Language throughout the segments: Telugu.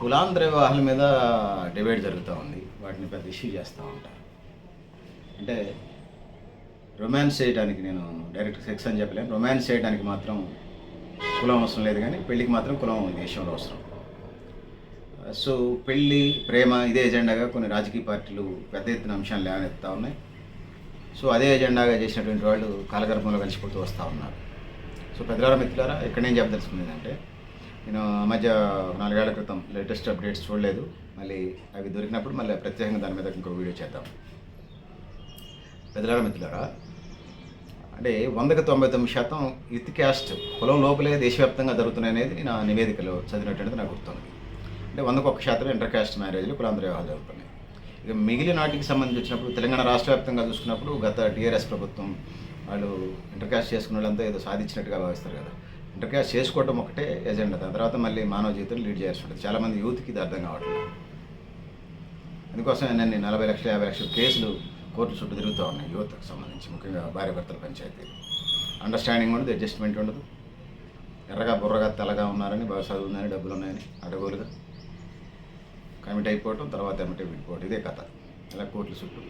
కులాంధ్ర వివాహాల మీద డిబేట్ జరుగుతూ ఉంది. వాటిని పెద్ద ఇష్యూ చేస్తూ ఉంటారు. అంటే రొమాన్స్ చేయడానికి నేను డైరెక్ట్ సెక్స్ అని చెప్పలేను. రొమాన్స్ చేయడానికి మాత్రం కులం అవసరం లేదు కానీ పెళ్ళికి మాత్రం కులం దేశంలో అవసరం. సో పెళ్ళి ప్రేమ ఇదే ఎజెండాగా కొన్ని రాజకీయ పార్టీలు పెద్ద ఎత్తున అంశాలు లేవనెత్తా ఉన్నాయి. సో అదే ఎజెండాగా చేసినటువంటి వాళ్ళు కాలగర్భంలో కలిసిపోతూ వస్తూ ఉన్నారు. సో పెద్దలారా మిత్రులారా ఇక్కడ నేను చెప్పదలుచుకుంది ఏంటంటే నేను ఆ మధ్య నాలుగేళ్ళ క్రితం లేటెస్ట్ అప్డేట్స్ చూడలేదు. మళ్ళీ అవి దొరికినప్పుడు మళ్ళీ ప్రత్యేకంగా దాని మీద ఇంకో వీడియో చేద్దాం. పెద్దలారా మిత్రులారా అంటే వందకు తొంభై తొమ్మిది శాతం యుత్ క్యాస్ట్ కులం లోపలే దేశవ్యాప్తంగా జరుగుతున్నాయి అనేది నేను ఆ నివేదికలో చదివినటువంటిది నాకు గుర్తుంది. అంటే వందకు ఒక శాతం ఇంటర్ క్యాస్ట్ మ్యారేజ్లు కులాంతర వివాహాలు జరుగుతున్నాయి. ఇక మిగిలిన నాటికి సంబంధించి వచ్చినప్పుడు తెలంగాణ రాష్ట్ర వ్యాప్తంగా చూసుకున్నప్పుడు గత టీఆర్ఎస్ ప్రభుత్వం వాళ్ళు ఇంటర్ క్యాస్ట్ చేసుకున్న వాళ్ళంతా ఏదో సాధించినట్టుగా భావిస్తారు కదా. ఇంటర్కాస్ట్ చేసుకోవటం ఒకటే ఎజెండా. దాని తర్వాత మళ్ళీ మానవ జీవితం లీడ్ చేయాల్సి ఉంటుంది. చాలామంది యూత్కి ఇది అర్థం కావట్లేదు. అందుకోసం నేను నలభై లక్షల యాభై లక్షల కేసులు కోర్టు చుట్టూ తిరుగుతూ ఉన్నాయి యువతకు సంబంధించి. ముఖ్యంగా భార్య భర్తల పంచాయతీలు. అండర్స్టాండింగ్ ఉండదు అడ్జస్ట్మెంట్ ఉండదు. ఎర్రగా బుర్రగా తెల్లగా ఉన్నారని బాగా చదువుందని డబ్బులు ఉన్నాయని అడగోలుగా కమిట్ అయిపోవటం తర్వాత ఎమ్మటే విడిపోవటం. ఇదే కథ. ఇలా కోర్టుల చుట్టూ.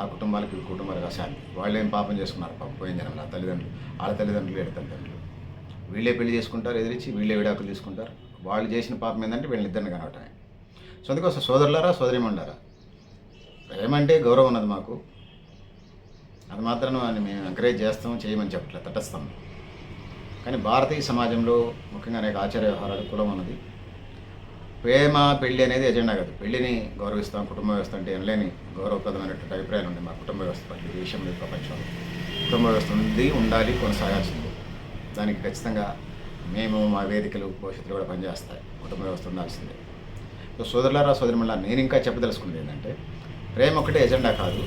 ఆ కుటుంబాలకు ఈ కుటుంబాలకు అశాంతి వాళ్ళు ఏం పాపం చేసుకున్నారు? పాపం పోయిన జనం ఆ తల్లిదండ్రులు వాళ్ళ తల్లిదండ్రులు ఏడు తల్లిదండ్రులు. వీళ్ళే పెళ్ళి చేసుకుంటారు ఎదిరించి వీళ్ళే విడాకులు తీసుకుంటారు. వాళ్ళు చేసిన పాపం ఏంటంటే వీళ్ళిద్దరిని కనవటమే సో అందుకోసం సోదరులారా సోదరిమండారా ప్రేమంటే గౌరవం ఉన్నది మాకు. అది మాత్రం అని మేము ఎంకరేజ్ చేస్తాం చేయమని చెప్పట్లేదు తటస్థం. కానీ భారతీయ సమాజంలో ముఖ్యంగా అనేక ఆచార వ్యవహారాలు కులం ఉన్నది. ప్రేమ పెళ్ళి అనేది ఎజెండా కాదు. పెళ్ళిని గౌరవిస్తాం కుటుంబ వ్యవస్థ అంటే లేని గౌరవప్రదమైనటువంటి అభిప్రాయాలు ఉంది మా కుటుంబ వ్యవస్థ పట్ల దేశంలో ప్రపంచంలో. కుటుంబ వ్యవస్థ ఉంది ఉండాలి కొనసాగాల్సింది. దానికి ఖచ్చితంగా మేము మా వేదికలు భవిష్యత్తులో కూడా పనిచేస్తాయి. కుటుంబ వ్యవస్థ ఉండాల్సిందే. సో సోదరులారా సోదరిమల్లా నేను ఇంకా చెప్పదలుచుకున్నది ఏంటంటే ప్రేమ ఒకటే ఎజెండా కాదు.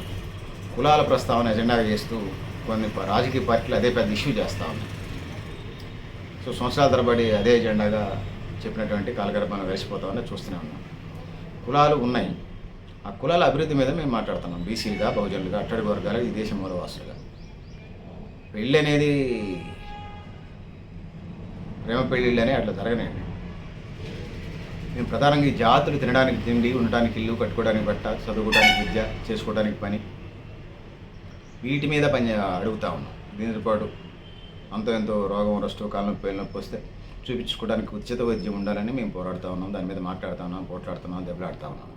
కులాల ప్రస్తావన ఎజెండాగా చేస్తూ కొన్ని రాజకీయ పార్టీలు అదే పెద్ద ఇష్యూ చేస్తూ ఉన్నాయి. సో సంవత్సరాల తరబడి అదే ఎజెండాగా చెప్పినటువంటి కాలగర్భాన్ని వెలిసిపోతామని చూస్తూనే ఉన్నాం. కులాలు ఉన్నాయి. ఆ కులాల అభివృద్ధి మీద మేము మాట్లాడుతున్నాం. బీసీలుగా బహుజనులుగా అట్టడి వర్గాలు ఈ దేశం మూలవాసులుగా. పెళ్ళి అనేది ప్రేమ పెళ్ళిళ్ళు అని అట్లా జరగనండి. మేము ప్రధానంగా ఈ జాతులు తినడానికి తిండి ఉండటానికి ఇల్లు కట్టుకోవడానికి బట్ట చదువుకోవడానికి విద్య చేసుకోవడానికి పని వీటి మీద పని అడుగుతా ఉన్నాం. దీనితో పాటు అంతో ఎంతో రోగం రస్టు కాలం పేలు నొప్పి వస్తే చూపించుకోవడానికి ఉచిత వైద్యం ఉండాలని మేము పోరాడుతూ ఉన్నాం. దాని మీద మాట్లాడుతూ ఉన్నాం పోట్లాడుతున్నాం దెబ్బలాడుతూ ఉన్నాం.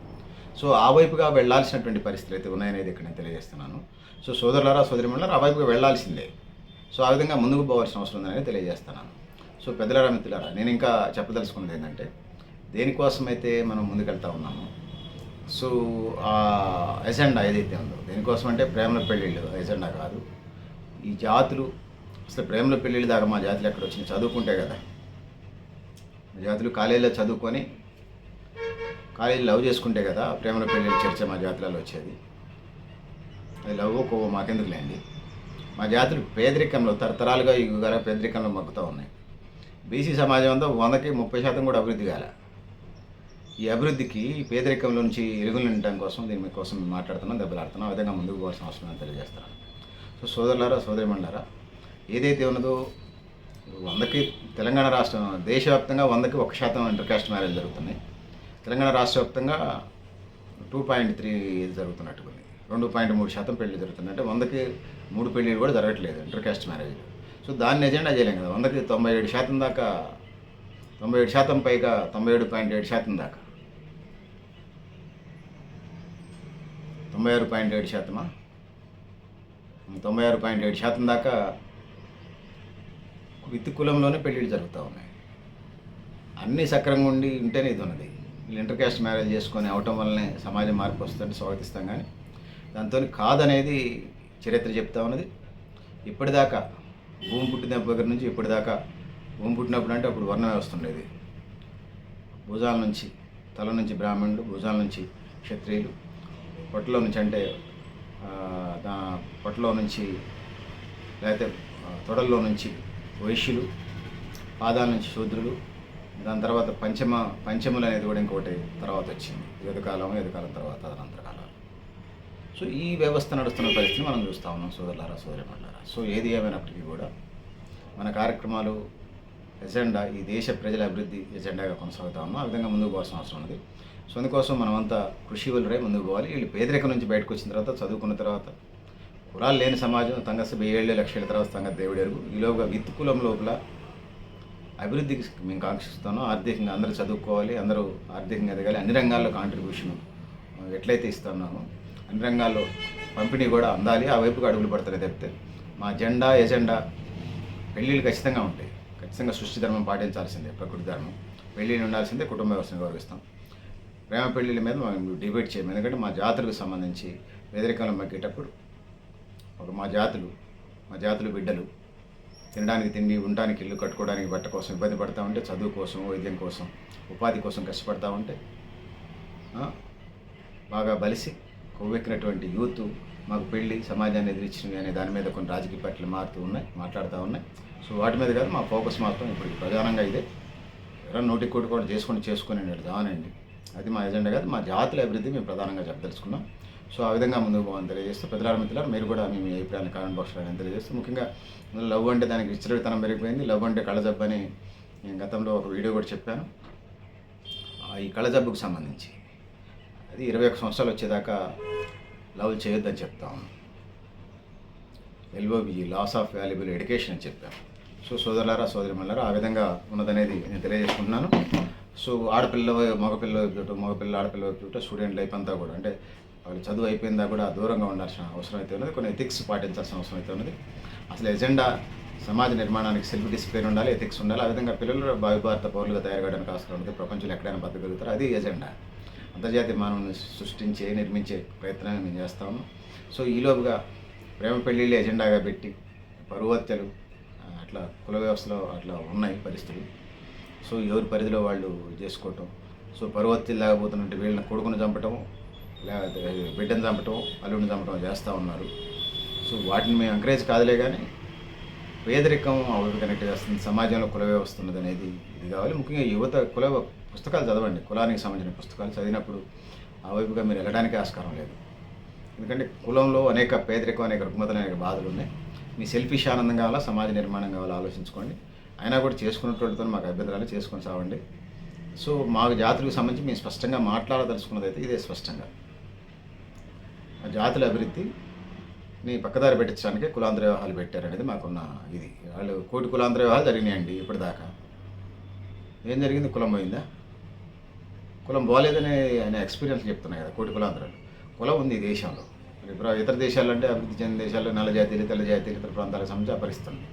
సో ఆ వైపుగా వెళ్ళాల్సినటువంటి పరిస్థితులు అయితే ఉన్నాయనేది ఇక్కడ నేను తెలియజేస్తున్నాను. సో సోదరులారా సోదరిమణులారా ఆ వైపుగా వెళ్ళాల్సిందే. సో ఆ విధంగా ముందుకు పోవాల్సిన అవసరం ఉందని తెలియజేస్తున్నాను. సో పెద్దలారా మిత్రులారా నేను ఇంకా చెప్పదలుచుకున్నది ఏంటంటే దేనికోసమైతే మనం ముందుకెళ్తా ఉన్నాము సో ఆ ఎజెండా ఏదైతే ఉందో దేనికోసం అంటే ప్రేమల పెళ్ళిళ్ళు ఎజెండా కాదు. ఈ జాతులు అసలు ప్రేమల పెళ్ళిళ్ళు దాకా మా జాతులు ఎక్కడ వచ్చినాయి చదువుకుంటే కదా. జాతులు కాలేజీలో చదువుకొని కాలేజీలో లవ్ చేసుకుంటే కదా ప్రేమల పెళ్ళిళ్ళు చర్చ మా జాతులలో వచ్చేది. అది లవ్ కోవ మాకెందుకులేండి మా జాతులు పేదరికంలో తరతరాలుగా ఈ యుగాల పేదరికంలో మగ్గుతూ ఉన్నాయి. బీసీ సమాజం అంతా వందకి ముప్పై శాతం కూడా అభివృద్ధి కాలే. ఈ అభివృద్ధికి పేదరికంలో నుంచి ఎలుగులు నిండటం కోసం దీని కోసం మేము మాట్లాడుతున్నాం దెబ్బలాడుతున్నాం విధంగా ముందుకు పోవాల్సిన అవసరం అని తెలియజేస్తున్నాను. సో సోదరులారా సోదరిమండారా ఏదైతే ఉన్నదో వందకి తెలంగాణ రాష్ట్రం దేశవ్యాప్తంగా వందకి ఒక శాతం ఇంటర్ కాస్ట్ మ్యారేజ్ జరుగుతున్నాయి. తెలంగాణ రాష్ట్ర వ్యాప్తంగా టూ పాయింట్ త్రీ జరుగుతున్నట్టు ఉంది రెండు పాయింట్ మూడు శాతం పెళ్ళి జరుగుతుంది అంటే వందకి మూడు పెళ్ళిళ్ళు కూడా జరగట్లేదు ఇంటర్ కాస్ట్ మ్యారేజ్ సో దాన్ని ఎజెండా చేయలేం కదా. వందకి తొంభై ఏడు శాతం దాకా తొంభై ఏడు శాతం పైగా తొంభై ఏడు పాయింట్ ఏడు శాతం దాకా. తొంభై ఆరు పాయింట్ ఏడు శాతమా? తొంభై ఆరు పాయింట్ ఏడు శాతం దాకా విత్ కులంలోనే పెళ్ళిళ్ళు జరుగుతూ ఉన్నాయి. అన్నీ సక్రంగా ఉండి ఉంటేనే ఇది ఉన్నది. వీళ్ళు ఇంటర్ మ్యారేజ్ చేసుకొని అవటం వల్లనే సమాజం మార్పు వస్తుంటే స్వాగతిస్తాం కానీ దాంతో కాదనేది చరిత్ర చెప్తా ఉన్నది. ఇప్పటిదాకా భూమి పుట్టిన దగ్గర నుంచి ఇప్పటిదాకా భూమి పుట్టినప్పుడు అంటే అప్పుడు వర్ణ వ్యవస్థ ఉండేది భుజాల నుంచి తల నుంచి బ్రాహ్మణులు భుజాల నుంచి క్షత్రియులు పొట్టలో నుంచి అంటే దా పొట్టలో నుంచి లేకపోతే తొడల్లో నుంచి వైశ్యులు పాదాల నుంచి శూద్రులు దాని తర్వాత పంచమ పంచములు అనేది కూడా ఇంకొకటి తర్వాత వచ్చింది. యుద్ధకాలం ఎదుకాలం తర్వాత అనంతర సో ఈ వ్యవస్థ నడుస్తున్న పరిస్థితిని మనం చూస్తూ ఉన్నాం సోదరులారా సోదరిమణులారా. సో ఏది ఏమైనప్పటికీ కూడా మన కార్యక్రమాలు ఎజెండా ఈ దేశ ప్రజల అభివృద్ధి ఎజెండాగా కొనసాగుతా ఉన్నాం. ఆ విధంగా ముందుకు పోవాల్సిన అవసరం ఉంది సో అందుకోసం మనమంతా కృషి వలరే ముందుకు పోవాలి. వీళ్ళు పేదరికం నుంచి బయటకు వచ్చిన తర్వాత చదువుకున్న తర్వాత కులాలు లేని సమాజం తంగస వెయ్యేళ్ళు లక్షల తర్వాత తంగ దేవుడు ఎరుగు ఈలోగా విత్ కులం లోపల అభివృద్ధికి మేము కాంక్షిస్తున్నాం. ఆర్థికంగా అందరూ చదువుకోవాలి అందరూ ఆర్థికంగా ఎదగాలి. అన్ని రంగాల్లో కాంట్రిబ్యూషన్ ఎట్లయితే ఇస్తున్నామో అన్ని రంగాల్లో పంపిణీ కూడా అందాలి. ఆ వైపుకి అడుగులు పడతాయి తప్పితే మా జెండా ఎజెండా పెళ్ళిళ్ళు ఖచ్చితంగా ఉంటాయి. ఖచ్చితంగా సృష్టి ధర్మం పాటించాల్సిందే ప్రకృతి ధర్మం. పెళ్ళిళ్ళు ఉండాల్సిందే కుటుంబ వ్యవస్థను గౌరవిస్తాం. ప్రేమ పెళ్ళిళ్ళ మీద మనం డిబేట్ చేయము. ఎందుకంటే మా జాతులకు సంబంధించి వేదరికంలో మగ్గేటప్పుడు ఒక మా జాతులు మా జాతులు బిడ్డలు తినడానికి తిండి ఉండడానికి ఇల్లు కట్టుకోవడానికి బట్ట కోసం ఇబ్బంది పడతా ఉంటే చదువు కోసం వైద్యం కోసం ఉపాధి కోసం కష్టపడతా ఉంటే బాగా బలిసి కొవ్వెక్కినటువంటి యూత్ మాకు పెళ్ళి సమాజాన్ని ఎదిరించినవి అనే దాని మీద కొన్ని రాజకీయ పార్టీలు మారుతూ ఉన్నాయి మాట్లాడుతూ ఉన్నాయి. సో వాటి మీద కాదు మా ఫోకస్ మాత్రం ఇప్పుడు ప్రధానంగా ఇదే. ఎవరైనా నోటి కోటి కూడా చేసుకొని చేసుకుని దానండి అది మా ఎజెండా కాదు మా జాతుల అభివృద్ధి మేము ప్రధానంగా చెప్పదలుచుకున్నాం. సో ఆ విధంగా ముందుకు పోవాలని తెలియజేస్తూ ప్రజల మిత్రులు మీరు కూడా మీ ఏ అభిప్రాయాన్ని కామెంట్ బాక్స్లో తెలియజేస్తూ ముఖ్యంగా లవ్ అంటే దానికి విచ్చలవితనం పెరిగిపోయింది. లవ్ అంటే కళ్ళజబ్బు అని నేను గతంలో ఒక వీడియో కూడా చెప్పాను. ఈ కళ్ళజబ్బుకు సంబంధించి అది ఇరవై ఒక సంవత్సరాలు వచ్చేదాకా లవ్ చేయొద్దని చెప్తాం. LOB loss of valuable education అని చెప్పాను సో సోదరులారా సోదరి మళ్ళారా ఆ విధంగా ఉన్నదనేది నేను తెలియజేసుకుంటున్నాను. సో ఆడపిల్ల మగపిల్ల వైపు మగపిల్ల ఆడపిల్ల వైపు స్టూడెంట్ లైఫ్ అంతా కూడా అంటే వాళ్ళు చదువు అయిపోయిందా కూడా దూరంగా ఉండాల్సిన అవసరం అయితే ఉన్నది కొన్ని ఎథిక్స్ పాటించాల్సిన అవసరం అయితే ఉన్నది. అసలు ఎజెండా సమాజ నిర్మాణానికి సెల్ఫ్ డిసిప్లిన్ ఉండాలి ఎథిక్స్ ఉండాలి ఆ విధంగా పిల్లలు భావి భారత పౌరులుగా తయారు కావడానికి అవసరం ఉంది ప్రపంచంలో ఎక్కడైనా బతకగలుగుతారు అది ఎజెండా. అంతర్జాతీయ మానవుని సృష్టించే నిర్మించే ప్రయత్నాన్ని మేము చేస్తాము సో ఈలోపుగా ప్రేమ పెళ్ళిళ్ళు ఎజెండాగా పెట్టి పరువత్యలు అట్లా కుల వ్యవస్థలో అట్లా ఉన్నాయి పరిస్థితులు. సో ఎవరి పరిధిలో వాళ్ళు చేసుకోవటం సో పరువు లేకపోతున్నట్టు వీళ్ళని కొడుకుని చంపటం లేకపోతే బిడ్డను చంపటం అల్లుడిని చంపటం చేస్తూ ఉన్నారు. సో వాటిని మేము ఎంకరేజ్ కాదులే కానీ పేదరికం అవి కనెక్ట్ చేస్తుంది సమాజంలో కుల వ్యవస్థ ఉన్నది అనేది ఇది కావాలి. ముఖ్యంగా యువత కుల పుస్తకాలు చదవండి. కులానికి సంబంధించిన పుస్తకాలు చదివినప్పుడు ఆ వైపుగా మీరు వెళ్ళడానికి ఆస్కారం లేదు. ఎందుకంటే కులంలో అనేక పేదరికం అనేక రుగ్మతలు అనేక బాధలు ఉన్నాయి. మీ సెల్ఫిష్ ఆనందం కావాలా సమాజ నిర్మాణం కావాలా ఆలోచించుకోండి. అయినా కూడా చేసుకున్నటువంటితో మాకు అభ్యంతరాలు చేసుకొని సావండి సో మాకు జాతులకు సంబంధించి మేము స్పష్టంగా మాట్లాడదలుచుకున్నది అయితే ఇదే స్పష్టంగా. ఆ జాతుల అభివృద్ధి నీ పక్కదారి పెట్టించడానికి కులాంధ్ర వివాహాలు పెట్టారనేది మాకున్న ఇది. వాళ్ళు కోటి కులాంధ్ర వివాహాలు జరిగినాయండి ఇప్పటిదాకా. ఏం జరిగింది? కులం పోయిందా? కులం బాగాలేదనే అనే ఎక్స్పీరియన్స్ చెప్తున్నాయి కదా కోటి కులాంధ్రాలు కులం ఉంది ఈ దేశంలో. మరి ఇప్పుడు ఇతర దేశాలు అంటే అభివృద్ధి చెందిన దేశాల్లో నల్ల జాతీయులు తెల్ల జాతీయులు ఇతర ప్రాంతాలకు సంబంధించి ఆ పరిస్థితి ఉంది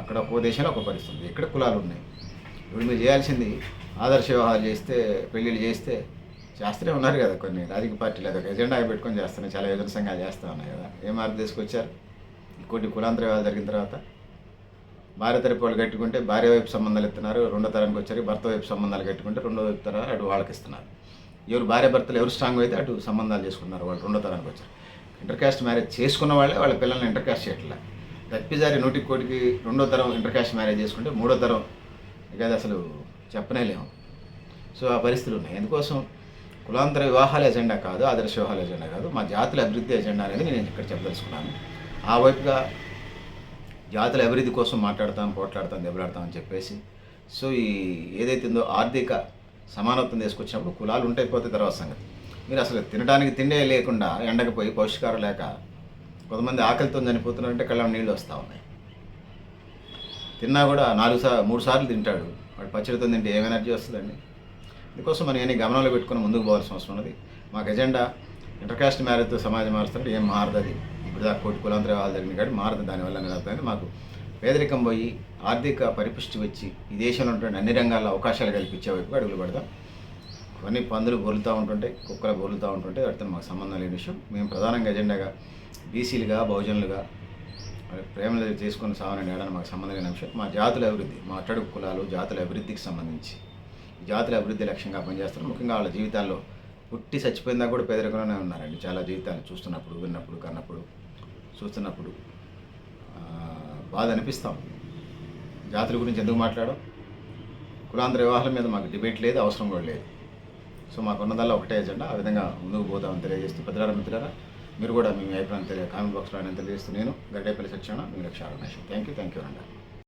అక్కడ ఒక్కో దేశంలో ఒక పరిస్థితి ఉంది ఇక్కడ కులాలు ఉన్నాయి. ఇప్పుడు మీరు చేయాల్సింది ఆదర్శ వివాహాలు చేస్తే పెళ్ళిళ్ళు చేస్తే చేస్తూనే ఉన్నారు కదా కొన్ని రాజకీయ పార్టీలు అదొక ఎజెండా పెట్టుకొని చేస్తున్నాయి చాలా యువజన సంఘాలు చేస్తూ ఉన్నాయి కదా. ఏ మార్పు తీసుకొచ్చారు? కొన్ని కులాంతర జరిగిన తర్వాత భార్య తరపు వాళ్ళు కట్టుకుంటే భార్య వైపు సంబంధాలు ఇస్తున్నారు రెండో తరానికి వచ్చారు భర్త వైపు సంబంధాలు కట్టుకుంటే రెండో వైపు తరాలు అటు వాళ్ళకి ఇస్తున్నారు ఎవరు భార్య భర్తలు ఎవరు స్ట్రాంగ్ అయితే అటు సంబంధాలు చేసుకున్నారు వాళ్ళు రెండో తరానికి వచ్చారు. ఇంటర్కాస్ట్ మ్యారేజ్ చేసుకున్న వాళ్ళే వాళ్ళ పిల్లల్ని ఇంటర్కాస్ట్ చేయట్లే. తప్పిదారి నూటికి కోటికి రెండో తరం ఇంటర్కాస్ట్ మ్యారేజ్ చేసుకుంటే మూడో తరం ఇక అది అసలు చెప్పనే లేము. సో ఆ పరిస్థితులు ఉన్నాయి. ఎందుకోసం? కులాంతర వివాహాల ఎజెండా కాదు ఆదర్శ వివాహాల ఎజెండా కాదు. మా జాతుల అభివృద్ధి ఎజెండా అనేది నేను ఇక్కడ చెప్పదలుచుకున్నాను. ఆ వైపుగా జాతుల అభివృద్ధి కోసం మాట్లాడతాం పోట్లాడతాం దెబ్బలాడతాం అని చెప్పేసి. సో ఈ ఏదైతుందో ఆర్థిక సమానత్వం తీసుకొచ్చినప్పుడు కులాలు ఉంటాయి పోతే తర్వాత సంగతి. మీరు అసలు తినడానికి తిండే లేకుండా ఎండకపోయి పౌష్టికారం లేక కొంతమంది ఆకలితో చనిపోతున్నారంటే కళ్ళ నీళ్ళు వస్తూ ఉన్నాయి. తిన్నా కూడా నాలుగు సార్లు మూడు సార్లు తింటాడు. వాడు పచ్చడితో తింటే ఏం ఎనర్జీ వస్తుందండి? అందుకోసం మనం అన్ని గమనంలో పెట్టుకుని ముందుకు పోవాల్సిన అవసరం ఉన్నది. మాకు ఎజెండా ఇంటర్కాస్ట్ మ్యారేజ్తో సమాజం మారుస్తుంటే ఏం మారదు అది ఇప్పుడు దాకా కోటి కులాంతర వాళ్ళు జరిగింది కాబట్టి మారదు దానివల్ల అనేది మాకు పేదరికం పోయి ఆర్థిక పరిపుష్టి వచ్చి ఈ దేశంలో ఉన్నటువంటి అన్ని రంగాల్లో అవకాశాలు కల్పించే వైపు అడుగులు పెడతాం. కొన్ని పందులు బొరులుతూ ఉంటుంటాయి కుక్కలు బొరులుతూ ఉంటుంటే వాటితో మాకు సంబంధం లేని విషయం. మేము ప్రధానంగా ఎజెండాగా బీసీలుగా బహుజనులుగా ప్రేమలు చేసుకుని సావని నేడని మాకు సంబంధం లేని అంశం. మా జాతుల అభివృద్ధి మా అట్టడుగు కులాలు జాతుల అభివృద్ధికి సంబంధించి. జాతుల అభివృద్ధి లక్ష్యంగా పనిచేస్తారు ముఖ్యంగా వాళ్ళ జీవితాల్లో పుట్టి చచ్చిపోయిందా కూడా పేదరికంలోనే ఉన్నారండి. చాలా జీవితాలు చూస్తున్నప్పుడు విన్నప్పుడు కన్నప్పుడు చూస్తున్నప్పుడు బాధ అనిపిస్తాం జాతుల గురించి ఎందుకు మాట్లాడడం? కులాంతర వివాహాల మీద మాకు డిబేట్ లేదు అవసరం కూడా లేదు. సో మాకు ఉన్నదల్లా ఒకటే ఎజెండా. ఆ విధంగా ముందుకు పోదామని తెలియజేస్తూ పెద్దలారా మిత్రులారా మీరు కూడా మీ అభిప్రాయం తెలియ కామెంట్ బాక్స్లో ఆయన తెలియజేస్తూ నేను గడ్డేపల్లి సత్యనారాయణ మీ లక్ష్య థ్యాంక్ యూ థ్యాంక్ యూ అండి